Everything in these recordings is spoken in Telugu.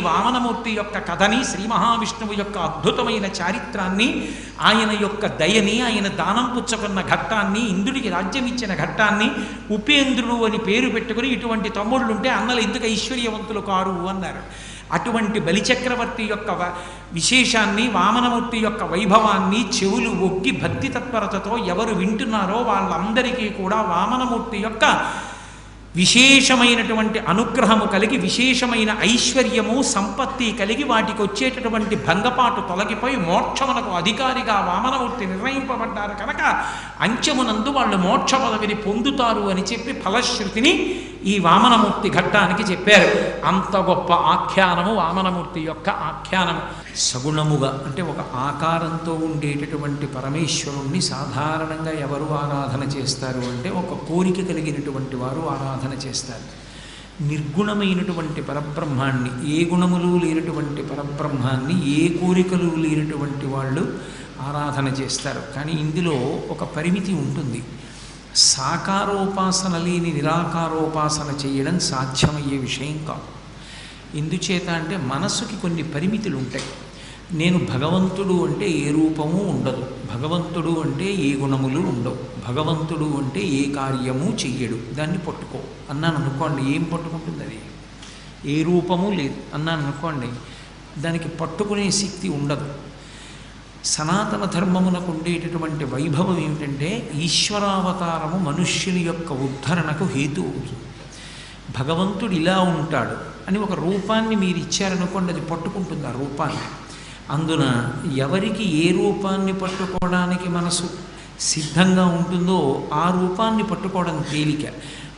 వామనమూర్తి యొక్క కథని శ్రీ మహావిష్ణువు యొక్క అద్భుతమైన చారిత్రాన్ని ఆయన యొక్క దయని ఆయన దానం పుచ్చుకున్న ఘట్టాన్ని ఇంద్రుడికి రాజ్యం ఇచ్చిన ఘట్టాన్ని ఉపేంద్రుడు అని పేరు పెట్టుకుని ఇటువంటి తమ్ముళ్ళుంటే అన్నలు ఎందుకు ఐశ్వర్యవంతులు కారు అన్నారు. అటువంటి బలిచక్రవర్తి యొక్క విశేషాన్ని వామనమూర్తి యొక్క వైభవాన్ని చెవులు ఒగ్గి భక్తి తత్పరతతో ఎవరు వింటున్నారో వాళ్ళందరికీ కూడా వామనమూర్తి యొక్క విశేషమైనటువంటి అనుగ్రహము కలిగి విశేషమైన ఐశ్వర్యము సంపత్తి కలిగి వాటికి వచ్చేటటువంటి భంగపాటు తొలగిపోయి మోక్షమునకు అధికారిగా వామనమూర్తి నిర్ణయింపబడ్డారు కనుక అంచమునందు వాళ్ళు మోక్ష పదవిని పొందుతారు అని చెప్పి ఫలశ్రుతిని ఈ వామనమూర్తి ఘట్టానికి చెప్పారు. అంత గొప్ప ఆఖ్యానము వామనమూర్తి యొక్క ఆఖ్యానము. సగుణముగా అంటే ఒక ఆకారంతో ఉండేటటువంటి పరమేశ్వరుణ్ణి సాధారణంగా ఎవరు ఆరాధన చేస్తారు అంటే ఒక కోరిక కలిగినటువంటి వారు ఆరాధన చేస్తారు. నిర్గుణమైనటువంటి పరబ్రహ్మాన్ని ఏ గుణములు లేనటువంటి పరబ్రహ్మాన్ని ఏ కోరికలు లేనటువంటి వాళ్ళు ఆరాధన చేస్తారు. కానీ ఇందులో ఒక పరిమితి ఉంటుంది. సాకారోపాసన లేని నిరాకారోపాసన చేయడం సాధ్యమయ్యే విషయం కాదు. ఎందుచేత అంటే మనసుకి కొన్ని పరిమితులు ఉంటాయి నేను భగవంతుడు అంటే ఏ రూపము ఉండదు. భగవంతుడు అంటే ఏ గుణములు ఉండవు. భగవంతుడు అంటే ఏ కార్యము చెయ్యడు. దాన్ని పట్టుకో. అన్నాను అనుకోండి ఏం పట్టుకుంటుంది అది ఏ రూపము లేదు. అన్నాను అనుకోండి దానికి పట్టుకునే శక్తి ఉండదు. సనాతన ధర్మమునకు ఉండేటటువంటి వైభవం ఏమిటంటే ఈశ్వరావతారము మనుష్యుని యొక్క ఉద్ధరణకు హేతు అవుతుంది. భగవంతుడు ఇలా ఉంటాడు. అని ఒక రూపాన్ని మీరు ఇచ్చారనుకోండి అది పట్టుకుంటుంది ఆ రూపాన్ని. అందున ఎవరికి ఏ రూపాన్ని పట్టుకోవడానికి మనసు సిద్ధంగా ఉంటుందో ఆ రూపాన్ని పట్టుకోవడం తేలిక.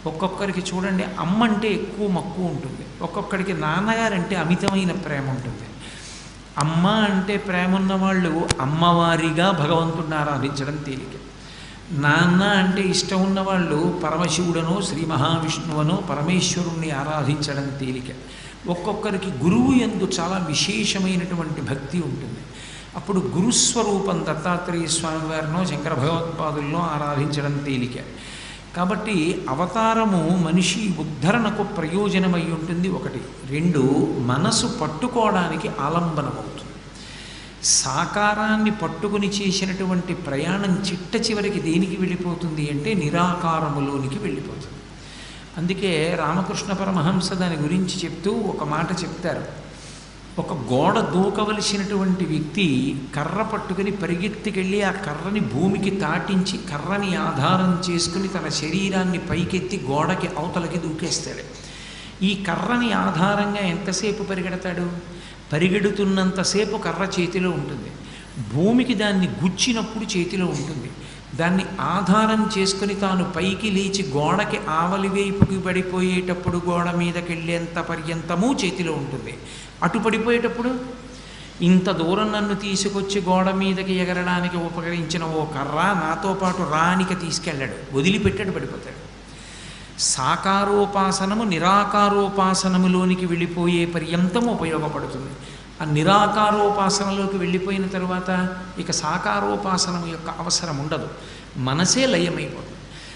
ఒక్కొక్కరికి చూడండి అమ్మ అంటే ఎక్కువ మక్కువ ఉంటుంది. ఒక్కొక్కరికి నాన్నగారంటే అమితమైన ప్రేమ ఉంటుంది. అమ్మ అంటే ప్రేమ ఉన్న వాళ్ళు అమ్మవారిగా భగవంతుడిని ఆరాధించడం తేలిక. నాన్న అంటే ఇష్టం ఉన్నవాళ్ళు పరమశివుడనో శ్రీ మహావిష్ణువనో పరమేశ్వరుణ్ణి ఆరాధించడం తేలిక. ఒక్కొక్కరికి గురువు ఎందు చాలా విశేషమైనటువంటి భక్తి ఉంటుంది. అప్పుడు గురుస్వరూపం దత్తాత్రేయ స్వామి వారినో శంకర భగవత్పాదుల్లో ఆరాధించడం తేలిక. కాబట్టి అవతారము మనిషి ఉద్ధరణకు ప్రయోజనమై ఉంటుంది ఒకటి. రెండు మనసు పట్టుకోవడానికి ఆలంబనమవుతుంది. సాకారాన్ని పట్టుకుని చేసినటువంటి ప్రయాణం చిట్ట చివరికి దేనికి వెళ్ళిపోతుంది అంటే నిరాకారములోనికి వెళ్ళిపోతుంది. అందుకే రామకృష్ణ పరమహంస దాని గురించి చెప్తూ ఒక మాట చెప్తారు. ఒక గోడ దూకవలసినటువంటి వ్యక్తి కర్ర పట్టుకుని పరిగెత్తికెళ్ళి ఆ కర్రని భూమికి తాటించి కర్రని ఆధారం చేసుకుని తన శరీరాన్ని పైకెత్తి గోడకి అవతలకి దూకేస్తాడు. ఈ కర్రని ఆధారంగా ఎంతసేపు పరిగెడతాడు? పరిగెడుతున్నంతసేపు కర్ర చేతిలో ఉంటుంది. భూమికి దాన్ని గుచ్చినప్పుడు చేతిలో ఉంటుంది. దాన్ని ఆధారం చేసుకుని తాను పైకి లేచి గోడకి ఆవలి వైపుకి పడిపోయేటప్పుడు గోడ మీదకి వెళ్ళేంత పర్యంతము చేతిలో ఉంటుంది. అటు పడిపోయేటప్పుడు? ఇంత దూరం నన్ను తీసుకొచ్చి గోడ మీదకి ఎగరడానికి ఉపకరించిన ఓ కర్ర నాతో పాటు రానిక తీసుకెళ్ళాడు. వదిలిపెట్టాడు పడిపోతాడు. సాకారోపాసనము నిరాకారోపాసనములోనికి వెళ్ళిపోయే పర్యంతం ఉపయోగపడుతుంది. ఆ నిరాకారోపాసనలోకి వెళ్ళిపోయిన తర్వాత ఇక సాకారోపాసనం యొక్క అవసరం ఉండదు. మనసే లయమైపోతుంది.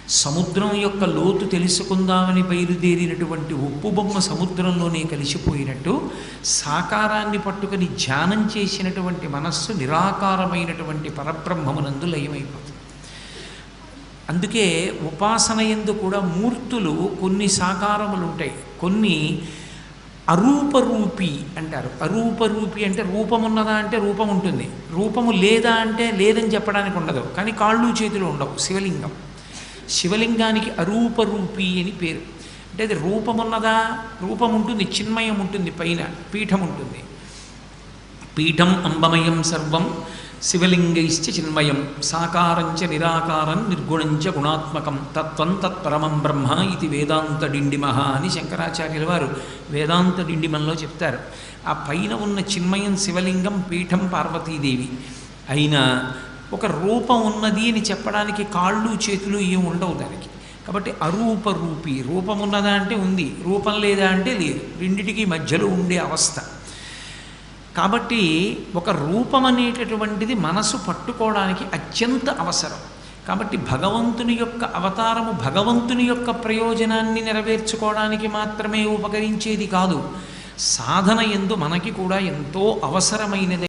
సముద్రం యొక్క లోతు తెలుసుకుందామని బయలుదేరినటువంటి ఉప్పు బొమ్మ సముద్రంలోనే కలిసిపోయినట్టు సాకారాన్ని పట్టుకుని ధ్యానం చేసినటువంటి మనస్సు నిరాకారమైనటువంటి పరబ్రహ్మమునందు లయమైపోతుంది. అందుకే ఉపాసన ఎందు కూడా మూర్తులు కొన్ని సాకారములు ఉంటాయి కొన్ని అరూపరూపి అంటారు. అరూపరూపి అంటే రూపం ఉన్నదా అంటే రూపం ఉంటుంది రూపము లేదా అంటే లేదని చెప్పడానికి ఉండదు. కానీ కాళ్ళు చేతులు ఉండవు. శివలింగం. శివలింగానికి అరూపరూపి అని పేరు. అంటే అది రూపమున్నదా రూపం ఉంటుంది చిన్మయం ఉంటుంది పైన పీఠం ఉంటుంది పీఠం అంబమయం సర్వం శివలింగైశ్చ చిన్మయం సాకారంచ నిరాకారం నిర్గుణంచ గుణాత్మకం తత్వం తత్పరమం బ్రహ్మ ఇది వేదాంత డిండిమహ అని శంకరాచార్యుల వారు వేదాంత డిండిమంలో చెప్తారు. ఆ పైన ఉన్న చిన్మయం శివలింగం పీఠం పార్వతీదేవి. అయినా ఒక రూపం ఉన్నది అని చెప్పడానికి కాళ్ళు చేతులు ఏం ఉండవు దానికి. కాబట్టి అరూప రూపి రూపం ఉన్నదా అంటే ఉంది రూపం లేదా అంటే లేదు. రెండిటికి మధ్యలో ఉండే అవస్థ. కాబట్టి ఒక రూపం అనేటటువంటిది మనసు పట్టుకోవడానికి అత్యంత అవసరం. కాబట్టి భగవంతుని యొక్క అవతారము భగవంతుని యొక్క ప్రయోజనాన్ని నెరవేర్చుకోవడానికి మాత్రమే ఉపకరించేది కాదు. సాధన ఎందు మనకి కూడా ఎంతో అవసరమైనది.